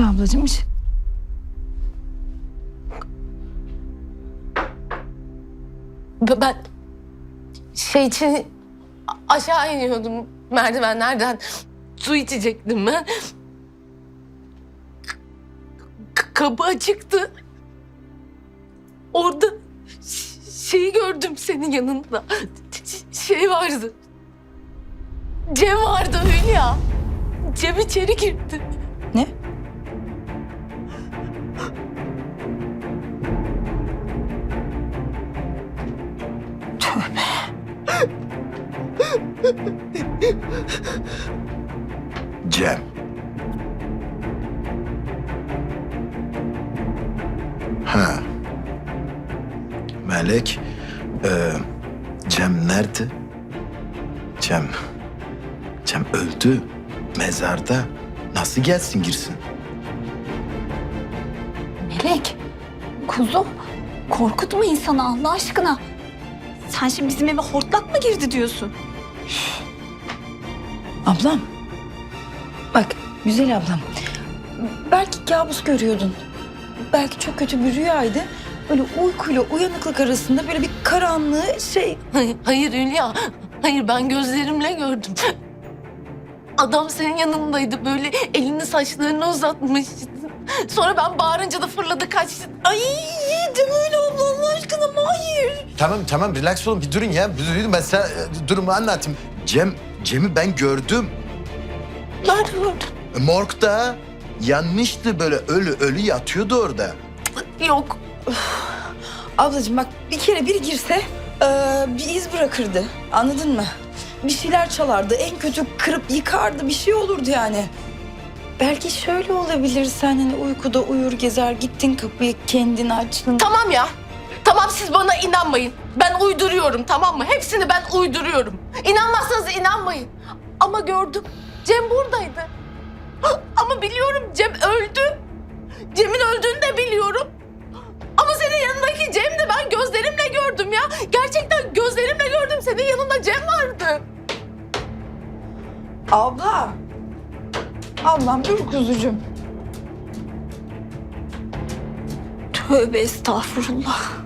Ablacığım iş- Ben şey için aşağı iniyordum merdivenlerden. Su içecektim ben. K- kapı açıktı. Orada şeyi gördüm senin yanında. Şey vardı. Cem vardı Hülya. Cem içeri girdi. Cem. Ha. Melek. e, Cem nerede? Cem. Cem öldü. Mezarda. Nasıl gelsin girsin? Melek, kuzum korkutma insanı Allah aşkına. Sen şimdi bizim eve hortlak mı girdi diyorsun? Ablam. Bak güzel ablam. Belki kabus görüyordun. Belki çok kötü bir rüyaydı. Böyle uykuyla uyanıklık arasında böyle bir karanlığı şey... Hayır, hayır Hülya. Hayır ben gözlerimle gördüm. Adam senin yanındaydı böyle elini saçlarına uzatmış. Sonra ben bağırınca da fırladı kaçtı. Ay Cem öyle abla Allah aşkına hayır. Tamam tamam relax olun bir durun ya. Bir durun, Ben size e, durumu anlatayım. Cem, Cem'i ben gördüm. Nerede gördün? Morgda yanmıştı böyle ölü ölü yatıyordu orada. Yok. Ablacığım bak bir kere biri girse eee, bir iz bırakırdı. Anladın mı? Bir şeyler çalardı. En kötü kırıp yıkardı. Bir şey olurdu yani. Belki şöyle olabilir. Sen hani uykuda uyur gezer gittin kapıyı kendin açtın. Tamam ya. Tamam siz bana inanmayın. Ben uyduruyorum tamam mı? Hepsini ben uyduruyorum. İnanmazsanız inanmayın. Ama gördüm. Cem buradaydı. Ama biliyorum Cem öldü. Cem'in öldüğünü de biliyorum. Ama senin yanındaki Cem de ben gözlerimle gördüm ya. Gerçekten gözlerimle gördüm. Senin yanında Cem vardı. Abla. Ablam dur kuzucuğum. Tövbe estağfurullah.